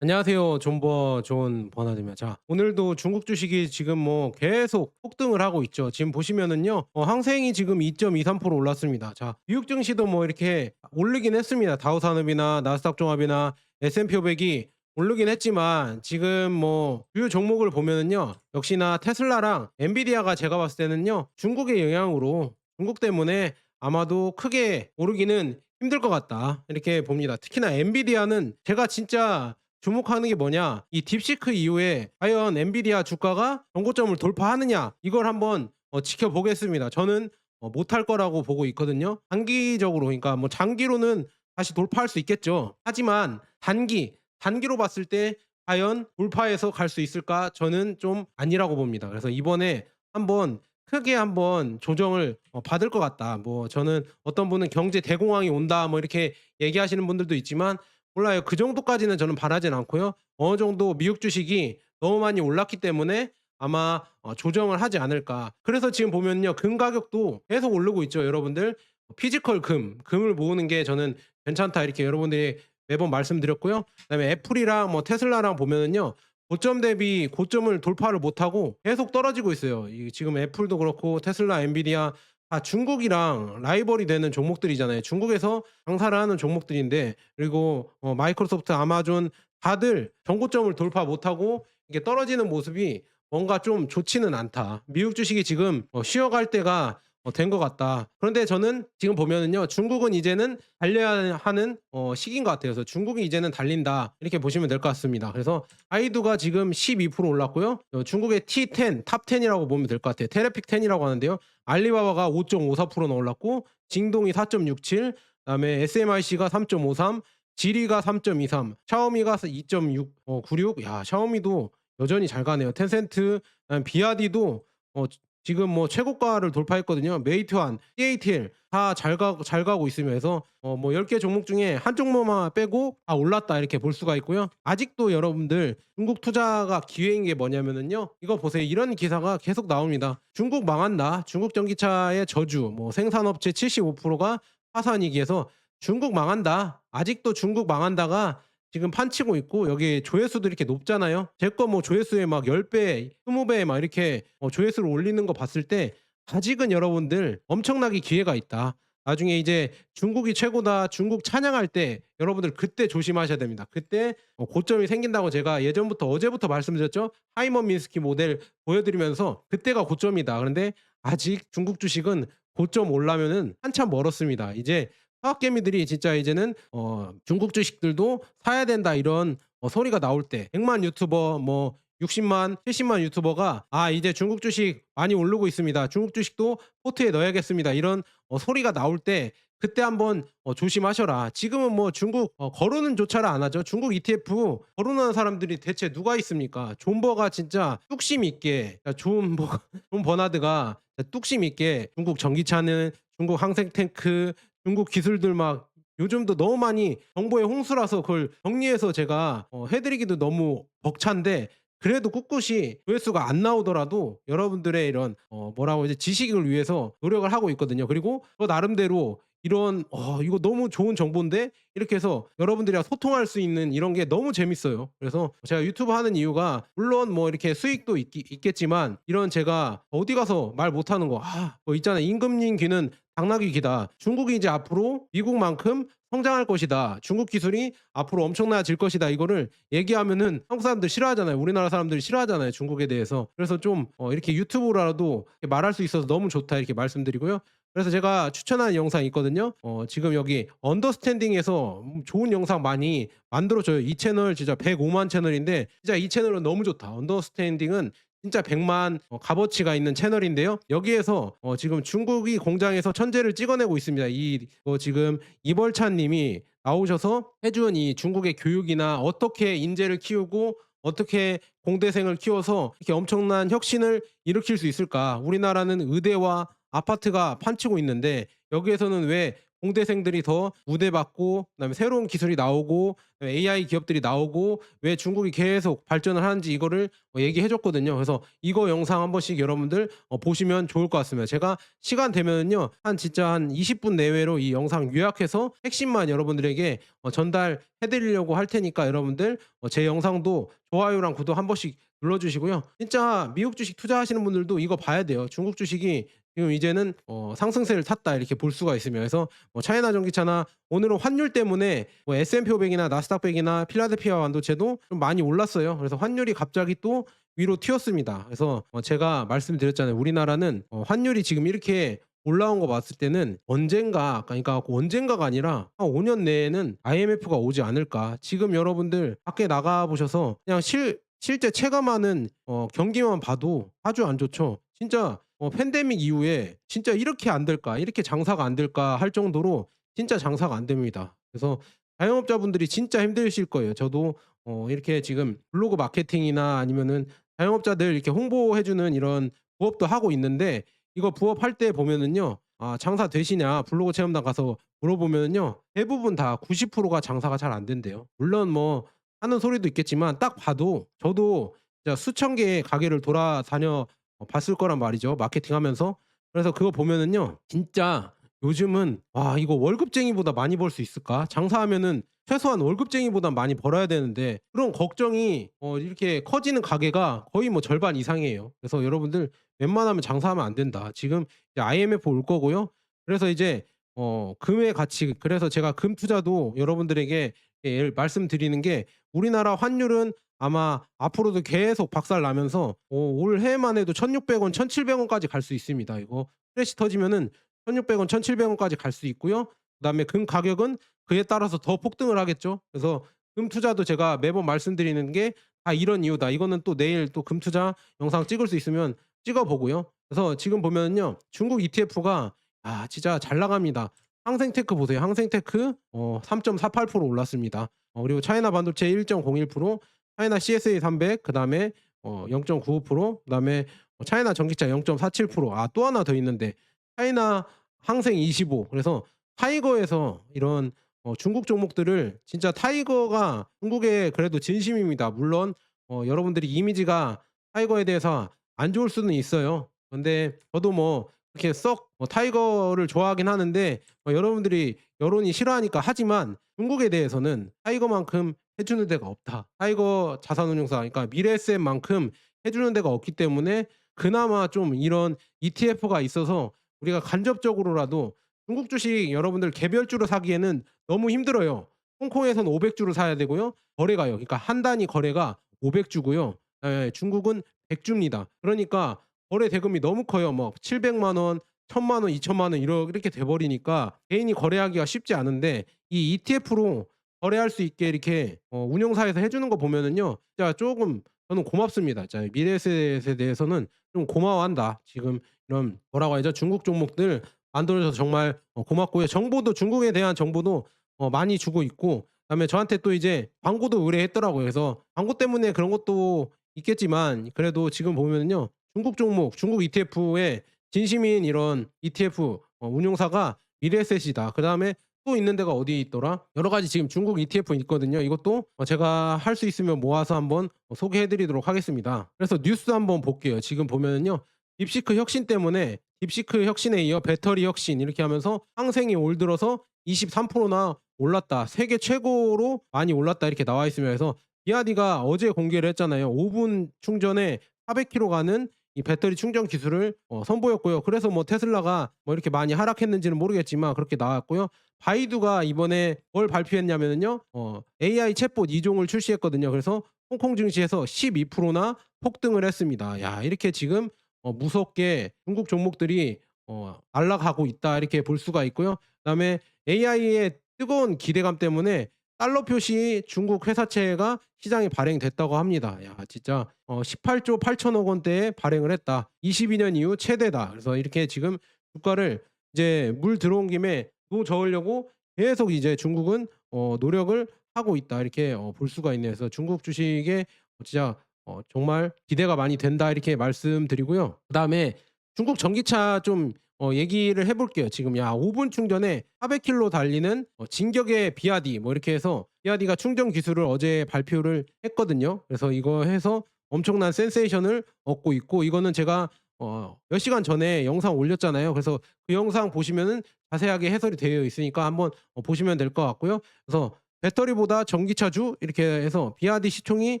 안녕하세요. 존버 존 버나드입니다. 자, 오늘도 중국 주식이 지금 뭐 계속 폭등을 하고 있죠. 지금 보시면은요, 어, 항생이 지금 2.23% 올랐습니다. 자, 미국 증시도 뭐 이렇게 오르긴 했습니다. 다우 산업이나 나스닥 종합이나 S&P 500이 오르긴 했지만 지금 뭐 주요 종목을 보면은요, 역시나 테슬라랑 엔비디아가 제가 봤을 때는요, 중국의 영향으로 중국 때문에 아마도 크게 오르기는 힘들 것 같다 이렇게 봅니다. 특히나 엔비디아는 제가 진짜 주목하는 게 뭐냐 이 딥시크 이후에 과연 엔비디아 주가가 정고점을 돌파하느냐 이걸 한번 어, 지켜보겠습니다. 저는 어, 못할 거라고 보고 있거든요. 단기적으로 그러니까 뭐 장기로는 다시 돌파할 수 있겠죠. 하지만 단기 단기로 봤을 때 과연 돌파해서 갈 수 있을까? 저는 좀 아니라고 봅니다. 그래서 이번에 한번 크게 한번 조정을 어, 받을 것 같다. 뭐 저는 어떤 분은 경제 대공황이 온다 뭐 이렇게 얘기하시는 분들도 있지만 몰라요. 그 정도까지는 저는 바라진 않고요. 어느 정도 미국 주식이 너무 많이 올랐기 때문에 아마 어, 조정을 하지 않을까. 그래서 지금 보면요. 금 가격도 계속 오르고 있죠, 여러분들. 피지컬 금, 금을 모으는 게 저는 괜찮다 이렇게 여러분들이 매번 말씀드렸고요. 그다음에 애플이랑 뭐 테슬라랑 보면은요. 고점 대비 고점을 돌파를 못하고 계속 떨어지고 있어요. 이 지금 애플도 그렇고 테슬라, 엔비디아 다 중국이랑 라이벌이 되는 종목들이잖아요. 중국에서 장사를 하는 종목들인데 그리고 어, 마이크로소프트, 아마존 다들 정고점을 돌파 못하고 이게 떨어지는 모습이 뭔가 좀 좋지는 않다. 미국 주식이 지금 어, 쉬어갈 때가 어, 된것 같다. 그런데 저는 지금 보면은요, 중국은 이제는 달려야 하는 어, 시기인 것 같아요. 그래서 중국이 이제는 달린다 이렇게 보시면 될 것 같습니다. 그래서 아이두가 지금 12% 올랐고요. 어, 중국의 T10, 탑10이라고 보면 될 것 같아요. 테레픽 10이라고 하는데요. 알리바바가 5.54%나 올랐고, 징동이 4.67, 그다음에 SMIC가 3.53, 지리가 3.23, 샤오미가 2.696. 야, 샤오미도 여전히 잘 가네요. 텐센트, 비아디도 어, 지금 뭐 최고가를 돌파했거든요. 메이트완, CATL 다 잘 가고 잘 가고 있으면서 어 뭐 10개 종목 중에 한 종목만 빼고 다 올랐다 이렇게 볼 수가 있고요. 아직도 여러분들 중국 투자가 기회인 게 뭐냐면은요. 이거 보세요. 이런 기사가 계속 나옵니다. 중국 망한다. 중국 전기차의 저주. 뭐 생산업체 75%가 파산 위기에서 중국 망한다. 아직도 중국 망한다가 지금 판치고 있고 여기 조회수도 이렇게 높잖아요. 제 거 뭐 조회수에 막 10배, 20배 막 이렇게 어, 조회수를 올리는 거 봤을 때 아직은 여러분들 엄청나게 기회가 있다. 나중에 이제 중국이 최고다, 중국 찬양할 때 여러분들 그때 조심하셔야 됩니다. 그때 어, 고점이 생긴다고 제가 예전부터 어제부터 말씀드렸죠. 하이먼 민스키 모델 보여드리면서 그때가 고점이다. 그런데 아직 중국 주식은 고점 올라면은 한참 멀었습니다. 이제 화학개미들이 진짜 이제는 어 중국 주식들도 사야 된다 이런 어 소리가 나올 때 100만 유튜버 뭐 60만, 70만 유튜버가 아 이제 중국 주식 많이 오르고 있습니다. 중국 주식도 포트에 넣어야겠습니다. 이런 어 소리가 나올 때 그때 한번 어 조심하셔라. 지금은 뭐 중국 어 거론은 조차를 안 하죠. 중국 ETF 거론하는 사람들이 대체 누가 있습니까? 존버가 진짜 뚝심 있게 존버 존 버나드가 뚝심 있게 중국 전기차는 중국 항생 탱크 중국 기술들 막 요즘도 너무 많이 정보의 홍수라서 그걸 정리해서 제가 어, 해드리기도 너무 벅찬데 그래도 꿋꿋이 조회수가 안 나오더라도 여러분들의 이런 어, 뭐라고 이제 지식을 위해서 노력을 하고 있거든요. 그리고 저 나름대로 이런 어, 이거 너무 좋은 정보인데 이렇게 해서 여러분들이랑 소통할 수 있는 이런 게 너무 재밌어요. 그래서 제가 유튜브 하는 이유가 물론 뭐 이렇게 수익도 있, 있겠지만 이런 제가 어디 가서 말 못하는 거, 아, 뭐 있잖아요. 임금님 귀는 당나귀 귀다. 중국이 이제 앞으로 미국만큼 성장할 것이다. 중국 기술이 앞으로 엄청나질 것이다. 이거를 얘기하면은 한국 사람들 싫어하잖아요. 우리나라 사람들이 싫어하잖아요. 중국에 대해서. 그래서 좀 어, 이렇게 유튜브라도 이렇게 말할 수 있어서 너무 좋다 이렇게 말씀드리고요. 그래서 제가 추천하는 영상이 있거든요. 어, 지금 여기 언더스탠딩에서 좋은 영상 많이 만들어줘요. 이 채널 진짜 105만 채널인데 진짜 이 채널은 너무 좋다. 언더스탠딩은 진짜 100만 어, 값어치가 있는 채널인데요. 여기에서 어, 지금 중국이 공장에서 천재를 찍어내고 있습니다. 이 어, 지금 이벌찬 님이 나오셔서 해준 이 중국의 교육이나 어떻게 인재를 키우고 어떻게 공대생을 키워서 이렇게 엄청난 혁신을 일으킬 수 있을까? 우리나라는 의대와 아파트가 판치고 있는데 여기에서는 왜 공대생들이 더 우대받고 그다음에 새로운 기술이 나오고 AI 기업들이 나오고 왜 중국이 계속 발전을 하는지 이거를 어 얘기해 줬거든요. 그래서 이거 영상 한 번씩 여러분들 어 보시면 좋을 것 같습니다. 제가 시간 되면은요. 한 진짜 한 20분 내외로 이 영상 요약해서 핵심만 여러분들에게 어 전달해 드리려고 할 테니까 여러분들 어제 영상도 좋아요랑 구독 한 번씩 눌러 주시고요. 진짜 미국 주식 투자하시는 분들도 이거 봐야 돼요. 중국 주식이 지금 이제는 어 상승세를 탔다 이렇게 볼 수가 있으며 그래서 뭐 차이나 전기차나 오늘은 환율 때문에 뭐 S&P 500이나 나스닥 100이나 필라델피아 반도체도 좀 많이 올랐어요. 그래서 환율이 갑자기 또 위로 튀었습니다. 그래서 어 제가 말씀드렸잖아요. 우리나라는 어 환율이 지금 이렇게 올라온 거 봤을 때는 언젠가 그러니까 언젠가가 아니라 한 5년 내에는 IMF가 오지 않을까. 지금 여러분들 밖에 나가 보셔서 그냥 실 실제 체감하는 어 경기만 봐도 아주 안 좋죠. 진짜 어 팬데믹 이후에 진짜 이렇게 안 될까? 이렇게 장사가 안 될까 할 정도로 진짜 장사가 안 됩니다. 그래서 자영업자분들이 진짜 힘드실 거예요. 저도 어 이렇게 지금 블로그 마케팅이나 아니면은 자영업자들 이렇게 홍보해 주는 이런 부업도 하고 있는데 이거 부업할 때 보면은요. 아 장사 되시냐 블로그 체험단 가서 물어보면은요. 대부분 다 90%가 장사가 잘 안 된대요. 물론 뭐 하는 소리도 있겠지만 딱 봐도 저도 수천 개의 가게를 돌아다녀 어 봤을 거란 말이죠, 마케팅하면서. 그래서 그거 보면은요. 진짜 요즘은 '와 이거 월급쟁이보다 많이 벌 수 있을까? 장사하면은 최소한 월급쟁이보다 많이 벌어야 되는데' 그런 걱정이 어 이렇게 커지는 가게가 거의 뭐 절반 이상이에요. 그래서 여러분들 웬만하면 장사하면 안 된다. 지금 이제 IMF 올 거고요. 그래서 이제 어 금의 가치 그래서 제가 금 투자도 여러분들에게 예 말씀드리는 게 우리나라 환율은 아마 앞으로도 계속 박살 나면서 어 올해만 해도 1,600원, 1,700원까지 갈 수 있습니다. 이거 크래시 터지면은 1,600원, 1,700원까지 갈 수 있고요. 그다음에 금 가격은 그에 따라서 더 폭등을 하겠죠. 그래서 금 투자도 제가 매번 말씀드리는 게 다 이런 이유다. 이거는 또 내일 또 금 투자 영상 찍을 수 있으면 찍어 보고요. 그래서 지금 보면은요. 중국 ETF가 아 진짜 잘 나갑니다. 항생테크 보세요. 항생테크 어 3.48% 올랐습니다. 어 그리고 차이나 반도체 1.01%, 차이나 CSA 300 그 다음에 어 0.95% 그 다음에 어 차이나 전기차 0.47%아 또 하나 더 있는데 차이나 항생 25 그래서 타이거에서 이런 어 중국 종목들을 진짜 타이거가 중국의 그래도 진심입니다. 물론 어 여러분들이 이미지가 타이거에 대해서 안 좋을 수는 있어요. 근데 저도 뭐 그렇게 썩 뭐 타이거를 좋아하긴 하는데 어 여러분들이 여론이 싫어하니까 하지만 중국에 대해서는 타이거만큼 해 주는 데가 없다. 타이거 자산운용사 그러니까 미래에셋만큼 해 주는 데가 없기 때문에 그나마 좀 이런 ETF가 있어서 우리가 간접적으로라도 중국 주식 여러분들 개별주로 사기에는 너무 힘들어요. 홍콩에서는 500주를 사야 되고요. 거래가요. 그러니까 한 단위 거래가 500주고요. 예 중국은 100주입니다. 그러니까 거래 대금이 너무 커요. 뭐 700만 원, 1000만 원, 2000만 원 이렇게 돼 버리니까 개인이 거래하기가 쉽지 않은데 이 ETF로 거래할 수 있게 이렇게 어 운용사에서 해 주는 거 보면은요. 진짜 쪼금 저는 고맙습니다. 진짜 미래에셋에 대해서는 좀 고마워한다. 지금 이런 뭐라고 하죠? 중국 종목들 만들어 줘서 정말 어 고맙고요. 정보도 중국에 대한 정보도 어 많이 주고 있고 그다음에 저한테 또 이제 광고도 의뢰했더라고요. 그래서 광고 때문에 그런 것도 있겠지만 그래도 지금 보면은요. 중국 종목, 중국 ETF에 진심인 이런 ETF 어 운용사가 미래에셋이다. 그 다음에 또 있는 데가 어디 있더라? 여러 가지 지금 중국 ETF 있거든요. 이것도 어 제가 할 수 있으면 모아서 한번 어 소개해 드리도록 하겠습니다. 그래서 뉴스 한번 볼게요. 지금 보면은요. 딥시크 혁신 때문에 딥시크 혁신에 이어 배터리 혁신 이렇게 하면서 항생이 올 들어서 23%나 올랐다. 세계 최고로 많이 올랐다. 이렇게 나와 있으며 해서 비아디가 어제 공개를 했잖아요. 5분 충전에 400km 가는 이 배터리 충전 기술을 어 선보였고요. 그래서 뭐 테슬라가 뭐 이렇게 많이 하락했는지는 모르겠지만 그렇게 나왔고요. 바이두가 이번에 뭘 발표했냐면은요. 어 AI 챗봇 2종을 출시했거든요. 그래서 홍콩 증시에서 12%나 폭등을 했습니다. 야 이렇게 지금 어 무섭게 중국 종목들이 어 날아가고 있다. 이렇게 볼 수가 있고요. 그다음에 AI의 뜨거운 기대감 때문에 달러 표시 중국 회사채가 시장에 발행됐다고 합니다. 야 진짜 어 18조 8천억 원대에 발행을 했다. 22년 이후 최대다. 그래서 이렇게 지금 주가를 이제 물 들어온 김에 노 저으려고 계속 이제 중국은 어 노력을 하고 있다. 이렇게 어 볼 수가 있네요. 그래서 중국 주식에 진짜 어 정말 기대가 많이 된다. 이렇게 말씀드리고요. 그다음에 중국 전기차 좀 어 얘기를 해 볼게요. 지금 야 5분 충전에 400km 달리는 어 진격의 비아디 뭐 이렇게 해서 비아디가 충전 기술을 어제 발표를 했거든요. 그래서 이거 해서 엄청난 센세이션을 얻고 있고 이거는 제가 어 몇 시간 전에 영상 올렸잖아요. 그래서 그 영상 보시면은 자세하게 해설이 되어 있으니까 한번 어 보시면 될 것 같고요. 그래서 배터리보다 전기차주 이렇게 해서 비아디 시총이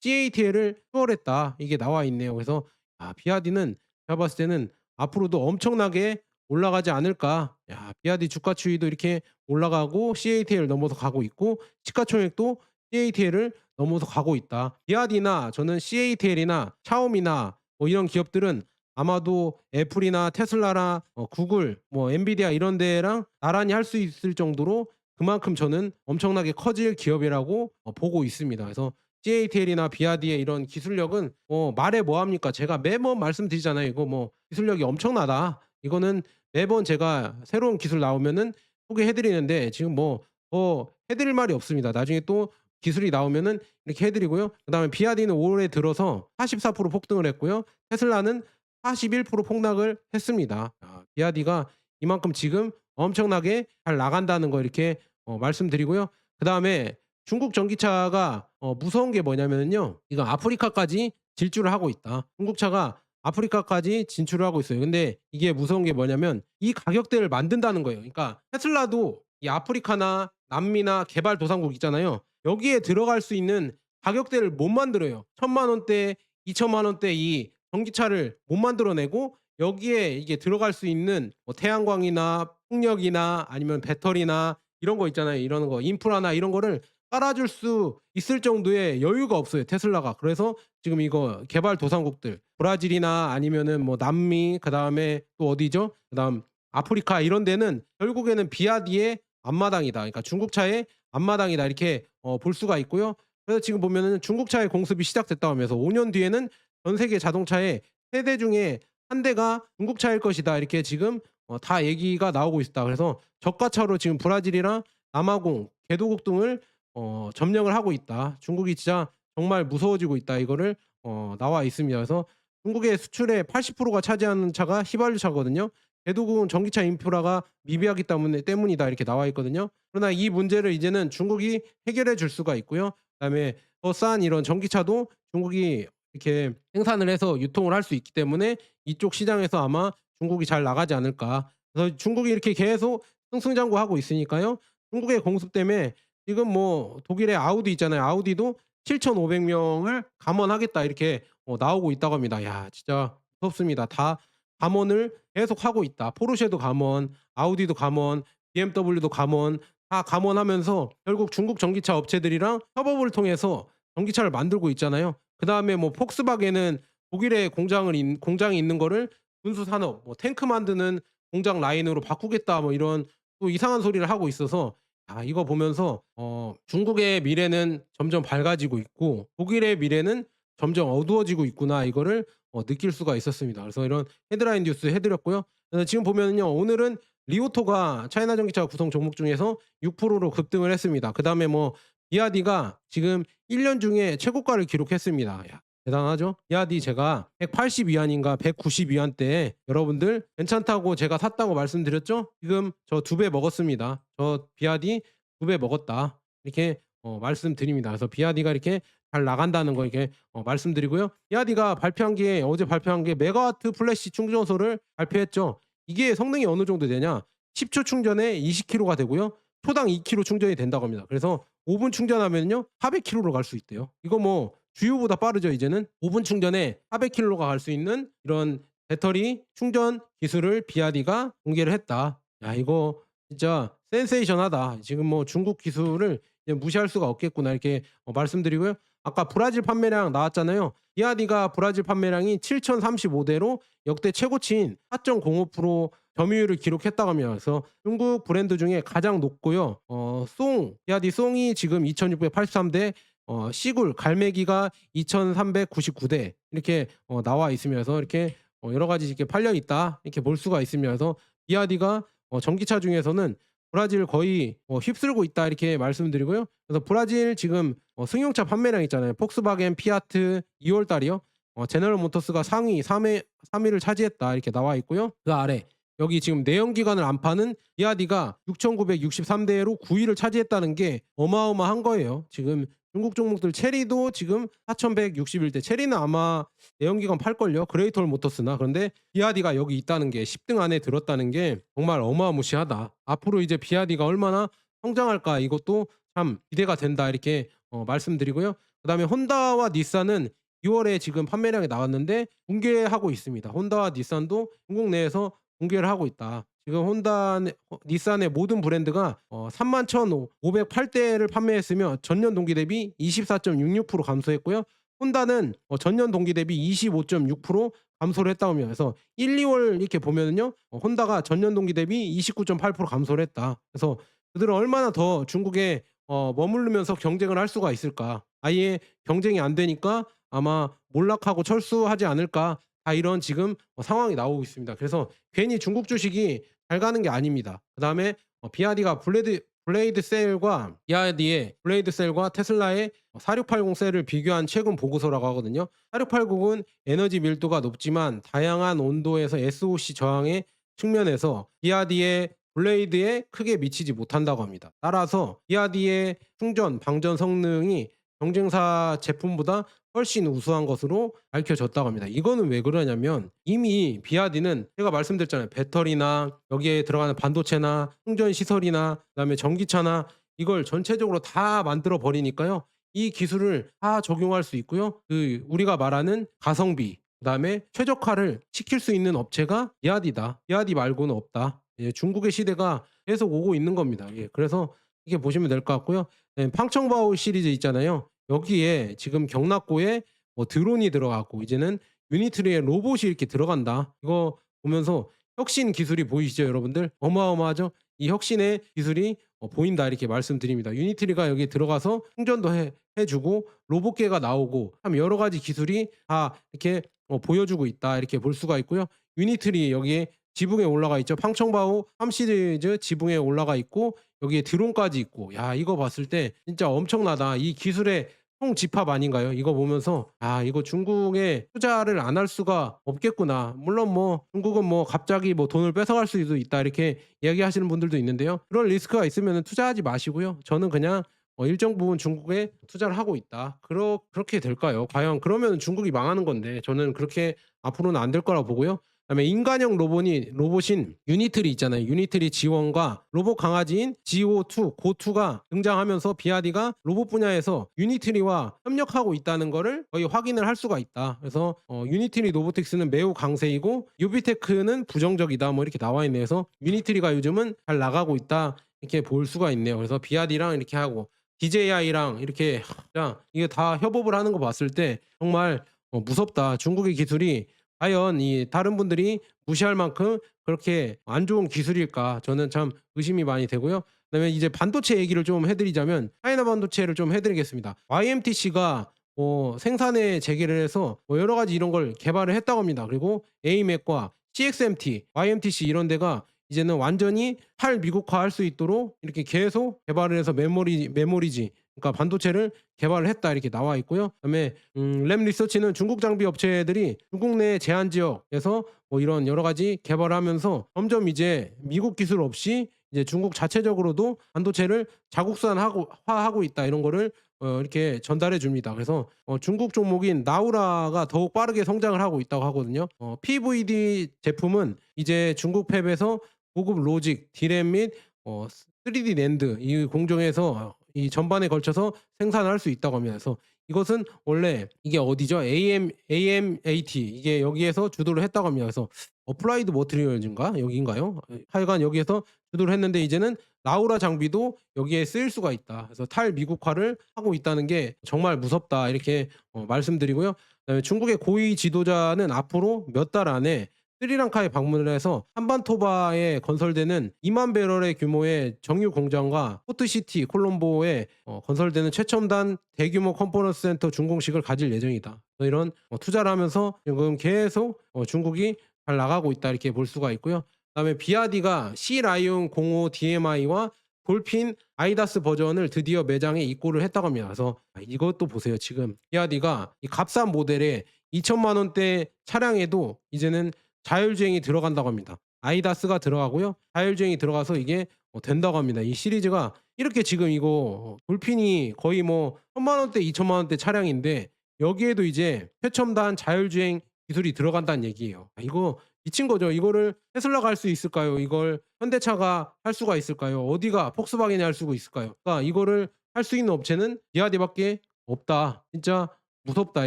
CATL을 추월했다. 이게 나와 있네요. 그래서 아 비아디는 제가 봤을 때는 앞으로도 엄청나게 올라가지 않을까. 야 비아디 주가 추이도 이렇게 올라가고 CATL 넘어서 가고 있고 시가총액도 CATL을 넘어서 가고 있다. 비아디나 저는 CATL이나 샤오미나 뭐 이런 기업들은 아마도 애플이나 테슬라나 어 구글 뭐 엔비디아 이런 데랑 나란히 할 수 있을 정도로 그만큼 저는 엄청나게 커질 기업이라고 어 보고 있습니다. 그래서 CATL이나 비아디의 이런 기술력은 어 말해 뭐 합니까? 제가 매번 말씀드리잖아요. 이거 뭐 기술력이 엄청나다. 이거는 매번 제가 새로운 기술 나오면은 소개해 드리는데 지금 뭐더해 드릴 말이 없습니다. 나중에 또 기술이 나오면은 이렇게 해 드리고요. 그 다음에 비아디는 올해 들어서 44% 폭등을 했고요. 테슬라는 41% 폭락을 했습니다. 아 비아디가 이만큼 지금 엄청나게 잘 나간다는 거 이렇게 어 말씀드리고요. 그 다음에 중국 전기차가 어 무서운 게 뭐냐면은요. 이거 아프리카까지 질주를 하고 있다. 중국차가 아프리카까지 진출을 하고 있어요. 근데 이게 무서운 게 뭐냐면 이 가격대를 만든다는 거예요. 그러니까 테슬라도 이 아프리카나 남미나 개발 도상국 있잖아요. 여기에 들어갈 수 있는 가격대를 못 만들어요. 1,000만 원대, 2천만 원대 이 전기차를 못 만들어내고 여기에 이게 들어갈 수 있는 뭐 태양광이나 풍력이나 아니면 배터리나 이런 거 있잖아요. 이런 거 인프라나 이런 거를 깔아줄 수 있을 정도의 여유가 없어요. 테슬라가. 그래서 지금 이거 개발 도상국들 브라질이나 아니면은 뭐 남미 그 다음에 또 어디죠? 그 다음 아프리카 이런 데는 결국에는 비아디의 앞마당이다. 그러니까 중국차의 앞마당이다. 이렇게 어 볼 수가 있고요. 그래서 지금 보면은 중국차의 공습이 시작됐다고 하면서 5년 뒤에는 전 세계 자동차의 3대 중에 1 대가 중국차일 것이다. 이렇게 지금 어 다 얘기가 나오고 있다. 그래서 저가차로 지금 브라질이랑 남아공, 개도국 등을 어 점령을 하고 있다. 중국이 진짜 정말 무서워지고 있다. 이거를 어 나와 있습니다. 그래서 중국의 수출의 80%가 차지하는 차가 휘발유 차거든요. 개도국은 전기차 인프라가 미비하기 때문에 때문이다. 이렇게 나와 있거든요. 그러나 이 문제를 이제는 중국이 해결해 줄 수가 있고요. 그다음에 더 싼 이런 전기차도 중국이 이렇게 생산을 해서 유통을 할 수 있기 때문에 이쪽 시장에서 아마 중국이 잘 나가지 않을까. 그래서 중국이 이렇게 계속 승승장구하고 있으니까요. 중국의 공습 때문에 지금 뭐 독일의 아우디 있잖아요. 아우디도 7,500 명을 감원하겠다. 이렇게 어 나오고 있다고 합니다. 야 진짜 무섭습니다. 다 감원을 계속 하고 있다. 포르쉐도 감원, 아우디도 감원, BMW도 감원 다 감원하면서 결국 중국 전기차 업체들이랑 협업을 통해서 전기차를 만들고 있잖아요. 그 다음에 뭐 폭스바겐은 독일에 공장을 있 공장이 있는 거를 군수 산업 뭐 탱크 만드는 공장 라인으로 바꾸겠다. 뭐 이런 또 이상한 소리를 하고 있어서 아 이거 보면서 어 '중국의 미래는 점점 밝아지고 있고 독일의 미래는 점점 어두워지고 있구나.' 이거를 어 느낄 수가 있었습니다. 그래서 이런 헤드라인 뉴스 해 드렸고요. 어 지금 보면은요. 오늘은 리오토가 차이나 전기차 구성 종목 중에서 6%로 급등을 했습니다. 그 다음에 뭐 비아디가 지금 1년 중에 최고가를 기록했습니다. 야 대단하죠? 비아디 제가 180 위안인가 190 위안대에 여러분들 괜찮다고 제가 샀다고 말씀드렸죠? 지금 저 2배 먹었습니다. 저 비아디 2배 먹었다. 이렇게 어 말씀드립니다. 그래서 비아디가 이렇게 잘 나간다는 거 이렇게 어 말씀드리고요. 비아디가 발표한 게 어제 발표한 게 메가와트 플래시 충전소를 발표했죠. 이게 성능이 어느 정도 되냐? 10초 충전에 20kg가 되고요. 초당 2kg 충전이 된다고 합니다. 그래서 5분 충전하면요 400kg로 갈 수 있대요. 이거 뭐 주유보다 빠르죠 이제는. 5분 충전에 400kg가 갈 수 있는 이런 배터리 충전 기술을 비아디가 공개를 했다. 야 이거 진짜 센세이션하다. 지금 뭐 중국 기술을 무시할 수가 없겠구나 이렇게 어 말씀드리고요. 아까 브라질 판매량 나왔잖아요. 비아디가 브라질 판매량이 7,035대로 역대 최고치인 4.05% 점유율을 기록했다고. 그래서 중국 브랜드 중에 가장 높고요. 어 송 비아디 송이 지금 2,683대 어 시굴 갈매기가 2,399대 이렇게 어 나와 있으면서 이렇게 어 여러 가지 이렇게 팔려 있다. 이렇게 볼 수가 있으면서 비아디가 어 전기차 중에서는 브라질 거의 어 휩쓸고 있다. 이렇게 말씀드리고요. 그래서 브라질 지금 어 승용차 판매량 있잖아요. 폭스바겐, 피아트 2월 달이요. 어 제너럴 모터스가 상위 3위 3위를 차지했다. 이렇게 나와 있고요. 그 아래 여기 지금 내연기관을 안 파는 비아디가 6,963대로 9위를 차지했다는 게 어마어마한 거예요. 지금 중국 종목들 체리도 지금 4,161대. 체리는 아마 내연기관 팔걸요. 그레이톨 모터스나. 그런데 비아디가 여기 있다는 게 10등 안에 들었다는 게 정말 어마무시하다. 앞으로 이제 비아디가 얼마나 성장할까 이것도 참 기대가 된다 이렇게 어, 말씀드리고요. 그 다음에 혼다와 닛산은 6월에 지금 판매량이 나왔는데 공개하고 있습니다. 혼다와 닛산도 중국 내에서 공개를 하고 있다. 지금 혼다, 닛산의 모든 브랜드가 어, 31,508대를 판매했으며 전년 동기 대비 24.66% 감소했고요. 혼다는 어, 전년 동기 대비 25.6% 감소를 했다고 합니다. 그래서 1, 2월 이렇게 보면은요, 어, 혼다가 전년 동기 대비 29.8% 감소를 했다. 그래서 그들은 얼마나 더 중국에 어, 머무르면서 경쟁을 할 수가 있을까? 아예 경쟁이 안 되니까 아마 몰락하고 철수하지 않을까? 다 이런 지금 어, 상황이 나오고 있습니다. 그래서 괜히 중국 주식이 잘 가는 게 아닙니다. 그 다음에 어, 비아디가 블레드 블레이드 셀과 비아디의 블레이드 셀과 테슬라의 4680 셀을 비교한 최근 보고서라고 하거든요. 4680은 에너지 밀도가 높지만 다양한 온도에서 SOC 저항의 측면에서 비아디의 블레이드에 크게 미치지 못한다고 합니다. 따라서 비아디의 충전, 방전 성능이 경쟁사 제품보다 훨씬 우수한 것으로 밝혀졌다고 합니다. 이거는 왜 그러냐면 이미 비아디는 제가 말씀드렸잖아요. 배터리나 여기에 들어가는 반도체나 충전 시설이나 그다음에 전기차나 이걸 전체적으로 다 만들어 버리니까요. 이 기술을 다 적용할 수 있고요. 그 우리가 말하는 가성비 그다음에 최적화를 시킬 수 있는 업체가 비아디다. 비아디 말고는 없다. 예, 중국의 시대가 계속 오고 있는 겁니다. 예, 그래서 이게 보시면 될 것 같고요. 예, 팡청바오 시리즈 있잖아요. 여기에 지금 경락고에 뭐 드론이 들어가고 이제는 유니트리에 로봇이 이렇게 들어간다. 이거 보면서 혁신 기술이 보이시죠, 여러분들? 어마어마하죠? 이 혁신의 기술이 어, 보인다 이렇게 말씀드립니다. 유니트리가 여기 들어가서 충전도 해, 해주고 로봇계가 나오고 참 여러 가지 기술이 다 이렇게 어, 보여주고 있다 이렇게 볼 수가 있고요. 유니트리 여기에 지붕에 올라가 있죠. 팡청바오 3 시리즈 지붕에 올라가 있고 여기에 드론까지 있고 야 이거 봤을 때 진짜 엄청나다. 이 기술의 총 집합 아닌가요? 이거 보면서 아 이거 중국에 투자를 안 할 수가 없겠구나. 물론 뭐 중국은 뭐 갑자기 뭐 돈을 뺏어갈 수도 있다 이렇게 이야기하시는 분들도 있는데요. 그런 리스크가 있으면 투자하지 마시고요. 저는 그냥 어, 일정 부분 중국에 투자를 하고 있다. 그러, 그렇게 될까요? 과연 그러면 중국이 망하는 건데 저는 그렇게 앞으로는 안 될 거라고 보고요. 그다음에 인간형 로봇이 로봇인 유니트리 있잖아요. 유니트리 지원과 로봇 강아지인 GO2, 고투가 등장하면서 비아디가 로봇 분야에서 유니트리와 협력하고 있다는 것을 거의 확인을 할 수가 있다. 그래서 어, 유니트리 로보틱스는 매우 강세이고 유비테크는 부정적이다. 뭐 이렇게 나와 있네요. 그래서 유니트리가 요즘은 잘 나가고 있다. 이렇게 볼 수가 있네요. 그래서 비아디랑 이렇게 하고 DJI랑 이렇게 자 이게 다 협업을 하는 거 봤을 때 정말 어, 무섭다. 중국의 기술이 과연 이 다른 분들이 무시할 만큼 그렇게 안 좋은 기술일까 저는 참 의심이 많이 되고요. 그다음에 이제 반도체 얘기를 좀 해드리자면 차이나 반도체를 좀 해드리겠습니다. YMTC가 뭐 생산에 재개를 해서 뭐 여러 가지 이런 걸 개발을 했다고 합니다. 그리고 AMEC과 CXMT, YMTC 이런 데가 이제는 완전히 탈 미국화할 수 있도록 이렇게 계속 개발을 해서 메모리 메모리지 그러니까 반도체를 개발을 했다 이렇게 나와 있고요. 그다음에 음, 램 리서치는 중국 장비 업체들이 중국 내 제한 지역에서 뭐 이런 여러 가지 개발하면서 점점 이제 미국 기술 없이 이제 중국 자체적으로도 반도체를 자국산하고 화하고 있다 이런 거를 어, 이렇게 전달해 줍니다. 그래서 어, 중국 종목인 나우라가 더욱 빠르게 성장을 하고 있다고 하거든요. 어, PVD 제품은 이제 중국 팹에서 고급 로직, 디램 및 어, 3D 랜드 이 공정에서 이 전반에 걸쳐서 생산을 할 수 있다고. 그래서 이것은 원래 이게 어디죠? AM AMAT 이게 여기에서 주도를 했다고 합니다. 그래서 어플라이드 머티리얼즈인가 여기인가요? 하여간 여기에서 주도를 했는데 이제는 라우라 장비도 여기에 쓰일 수가 있다. 그래서 탈미국화를 하고 있다는 게 정말 무섭다 이렇게 어, 말씀드리고요. 그다음에 중국의 고위 지도자는 앞으로 몇 달 안에 스리랑카에 방문을 해서 한반토바에 건설되는 2만 배럴의 규모의 정유 공장과 포트시티 콜롬보에 어, 건설되는 최첨단 대규모 컴포넌트 센터 준공식을 가질 예정이다. 이런 어, 투자를 하면서 지금 계속 어, 중국이 잘 나가고 있다 이렇게 볼 수가 있고요. 그다음에 비아디가 C 라이온 05 DMI와 돌핀 아이다스 버전을 드디어 매장에 입고를 했다고 합니다. 그래서 이것도 보세요. 지금 비아디가 이 값싼 모델에 2천만 원대 차량에도 이제는 자율주행이 들어간다고 합니다. 아이다스가 들어가고요. 자율주행이 들어가서 이게 어 된다고 합니다. 이 시리즈가 이렇게 지금 이거 어 돌핀이 거의 뭐10,000,000 원대 2,000,000 원대 차량인데 여기에도 이제 최첨단 자율주행 기술이 들어간다는 얘기예요. 아 이거 미친 거죠. 이거를 테슬라가 할 수 있을까요? 이걸 현대차가 할 수가 있을까요? 어디가 폭스바겐이 할 수가 있을까요? 그러니까 이거를 할 수 있는 업체는 비아디밖에 없다. 진짜 무섭다.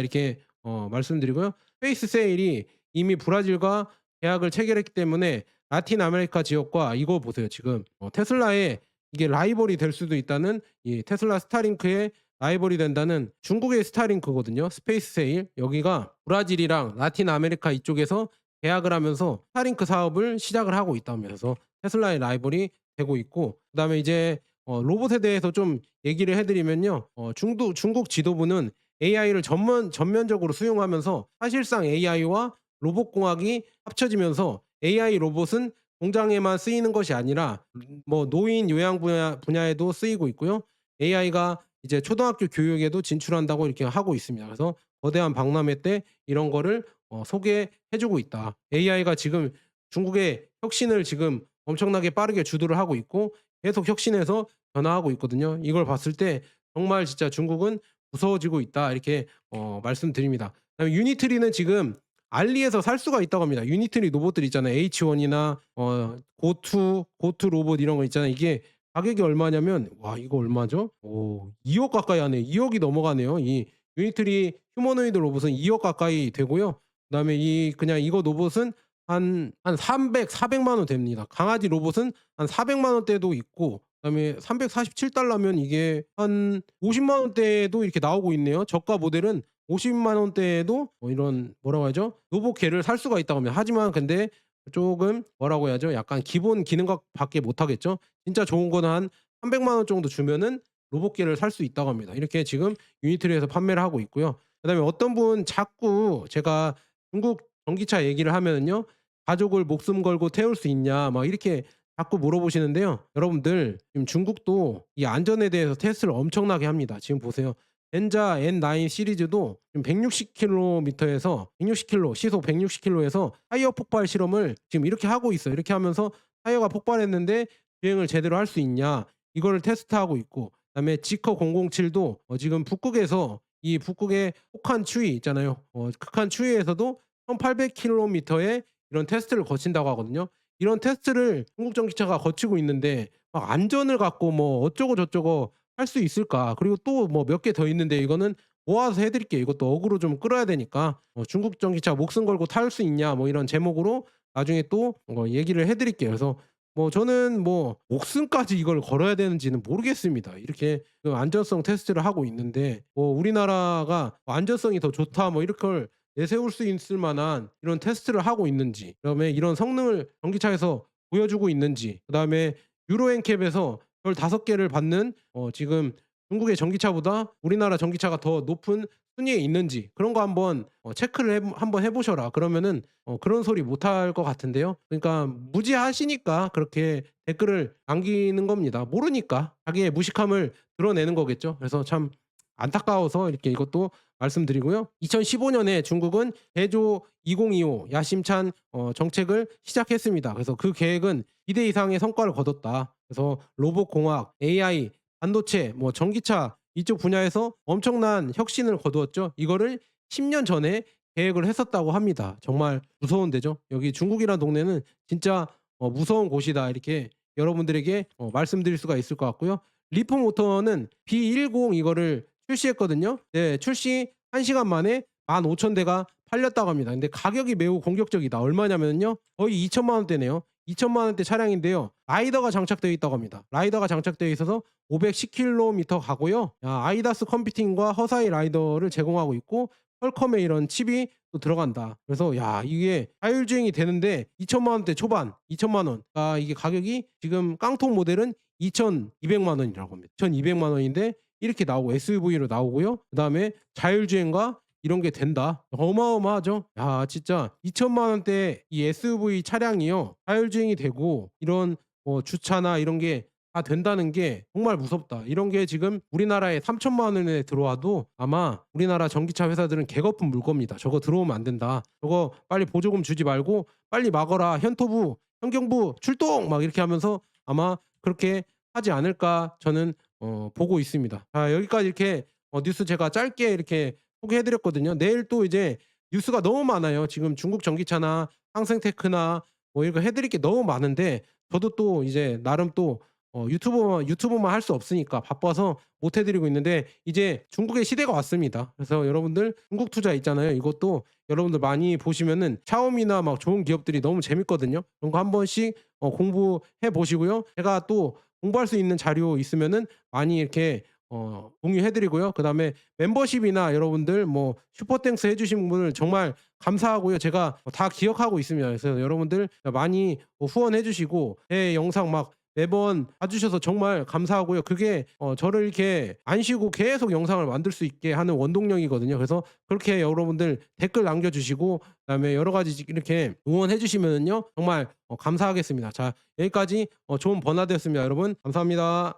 이렇게 어 말씀드리고요. 스페이스 세일이 이미 브라질과 계약을 체결했기 때문에 라틴 아메리카 지역과 이거 보세요. 지금 어 테슬라의 이게 라이벌이 될 수도 있다는 이 테슬라 스타링크의 라이벌이 된다는 중국의 스타링크거든요. 스페이스 세일. 여기가 브라질이랑 라틴 아메리카 이쪽에서 계약을 하면서 스타링크 사업을 시작을 하고 있다면서 테슬라의 라이벌이 되고 있고 그다음에 이제 어 로봇에 대해서 좀 얘기를 해 드리면요. 어 중도 중국 지도부는 AI를 전면 전면적으로 수용하면서 사실상 AI와 로봇 공학이 합쳐지면서 AI 로봇은 공장에만 쓰이는 것이 아니라 뭐 노인 요양 분야 분야에도 쓰이고 있고요. AI가 이제 초등학교 교육에도 진출한다고 이렇게 하고 있습니다. 그래서 거대한 박람회 때 이런 거를 어 소개해 주고 있다. AI가 지금 중국의 혁신을 지금 엄청나게 빠르게 주도를 하고 있고 계속 혁신해서 변화하고 있거든요. 이걸 봤을 때 정말 진짜 중국은 무서워지고 있다. 이렇게 어 말씀드립니다. 유니트리는 지금 알리에서 살 수가 있다고 합니다. 유니트리 로봇들 있잖아요. H1이나 어 고투, 고투 로봇 이런 거 있잖아요. 이게 가격이 얼마냐면 와 이거 얼마죠? 오 2억 가까이 하네. 2억이 넘어가네요. 이 유니트리 휴머노이드 로봇은 2억 가까이 되고요. 그다음에 이 그냥 이거 로봇은 한한 300, 400만 원 됩니다. 강아지 로봇은 한 400만 원대도 있고 그다음에 347 달러면 이게 한 50만 원대에도 이렇게 나오고 있네요. 저가 모델은 50만 원대에도 뭐 이런 뭐라고 하죠? 로봇개를 살 수가 있다고 합니다. 하지만 근데 쪼금 뭐라고 해야죠? 약간 기본 기능값밖에 못 하겠죠. 진짜 좋은 거는 한 300만 원 정도 주면은 로봇개를 살 수 있다고 합니다. 이렇게 지금 유니트리에서 판매를 하고 있고요. 그다음에 어떤 분 자꾸 제가 중국 전기차 얘기를 하면은요. "가족을 목숨 걸고 태울 수 있냐?" 막 이렇게 자꾸 물어보시는데요. 여러분들 지금 중국도 이 안전에 대해서 테스트를 엄청나게 합니다. 지금 보세요. 덴자 N9 시리즈도 지금 160 킬로미터에서 160 킬로 시속 160 킬로에서 타이어 폭발 실험을 지금 이렇게 하고 있어요. 이렇게 하면서 타이어가 폭발했는데 주행을 제대로 할 수 있냐 이거를 테스트하고 있고 그다음에 지커 007도 어 지금 북극에서 이 북극의 혹한 추위 있잖아요. 어 극한 추위에서도 1800 킬로미터의 이런 테스트를 거친다고 하거든요. 이런 테스트를 중국 전기차가 거치고 있는데 막 안전을 갖고 뭐 어쩌고 저쩌고 할 수 있을까? 그리고 또 뭐 몇 개 더 있는데 이거는 모아서 해 드릴게요. 이것도 어그로 좀 끌어야 되니까 어 "중국 전기차 목숨 걸고 탈 수 있냐?" 뭐 이런 제목으로 나중에 또어 얘기를 해 드릴게요. 그래서 뭐 저는 뭐 목숨까지 이걸 걸어야 되는지는 모르겠습니다. 이렇게 그 안전성 테스트를 하고 있는데 뭐 우리나라가 "안전성이 더 좋다." 뭐걸 내세울 수 있을 만한 이런 테스트를 하고 있는지 그다음에 이런 성능을 전기차에서 보여주고 있는지 그다음에 유로 NCAP에서 별 5개를 받는 어 지금 중국의 전기차보다 우리나라 전기차가 더 높은 순위에 있는지 그런 거 한번 어 체크를 해 한번 해 보셔라. 그러면은 어 그런 소리 못 할 것 같은데요. 그러니까 무지하시니까 그렇게 댓글을 남기는 겁니다. 모르니까 자기의 무식함을 드러내는 거겠죠. 그래서 참 안타까워서 이렇게 이것도 말씀드리고요. 2015년에 중국은 대조 2025 야심찬 어 정책을 시작했습니다. 그래서 그 계획은 2대 이상의 성과를 거뒀다. 그래서 로봇 공학, AI, 반도체, 뭐 전기차 이쪽 분야에서 엄청난 혁신을 거두었죠. 이거를 10년 전에 계획을 했었다고 합니다. 정말 무서운 데죠. 여기 중국이라는 동네는 진짜 어 무서운 곳이다. 이렇게 여러분들에게 어 말씀드릴 수가 있을 것 같고요. 리프 모터는 B10 이거를 출시했거든요. 네, 출시 1 시간 만에 15,000 대가 팔렸다고 합니다. 근데 가격이 매우 공격적이다. 얼마냐면요. 거의 20,000만 원대네요. 20,000만 원대 차량인데요. 라이더가 장착되어 있다고 합니다. 라이더가 장착되어 있어서 510 킬로미터 가고요. 야, 아이다스 컴퓨팅과 허사이 라이더를 제공하고 있고 퀄컴의 이런 칩이 또 들어간다. 그래서 야 이게 자율주행이 되는데 2,000만 원대 초반, 2,000만 원. 아 이게 가격이 지금 깡통 모델은 2,200만 원이라고 합니다. 2,200만 원인데 이렇게 나오고 SUV로 나오고요. 그다음에 자율주행과 이런 게 된다. 어마어마하죠. 야 진짜 2,000만 원대 이 SUV 차량이요. 자율주행이 되고 이런 뭐 주차나 이런 게 다 된다는 게 정말 무섭다. 이런 게 지금 우리나라에 3,000만 원에 들어와도 아마 우리나라 전기차 회사들은 개거품 물 겁니다. 저거 들어오면 안 된다. 저거 빨리 보조금 주지 말고 빨리 막어라. 현토부 환경부 출동 막 이렇게 하면서 아마 그렇게 하지 않을까 저는 어 보고 있습니다. 자 여기까지 이렇게 어 뉴스 제가 짧게 이렇게 소개해 드렸거든요. 내일 또 이제 뉴스가 너무 많아요. 지금 중국 전기차나 항생테크나 뭐 이거 해 드릴 게 너무 많은데 저도 또 이제 나름 또 어 유튜버만 유튜브만 할 수 없으니까 바빠서 못 해 드리고 있는데 이제 중국의 시대가 왔습니다. 그래서 여러분들 중국 투자 있잖아요. 이것도 여러분들 많이 보시면은 샤오미나 막 좋은 기업들이 너무 재밌거든요. 그런 거 한 번씩 어 공부해 보시고요. 제가 또 공부할 수 있는 자료 있으면은 많이 이렇게 어 공유해 드리고요. 그 다음에 멤버십이나 여러분들 뭐 슈퍼땡스 해 주신 분들 정말 감사하고요. 제가 다 기억하고 있습니다. 그래서 여러분들 많이 뭐 후원해 주시고 제 영상 막 매번 봐주셔서 정말 감사하고요. 그게 어 저를 이렇게 안 쉬고 계속 영상을 만들 수 있게 하는 원동력이거든요. 그래서 그렇게 여러분들 댓글 남겨주시고 그다음에 여러 가지 이렇게 응원해 주시면은요 정말 어 감사하겠습니다. 자 여기까지 어 좋은 번화되었습니다. 여러분 감사합니다.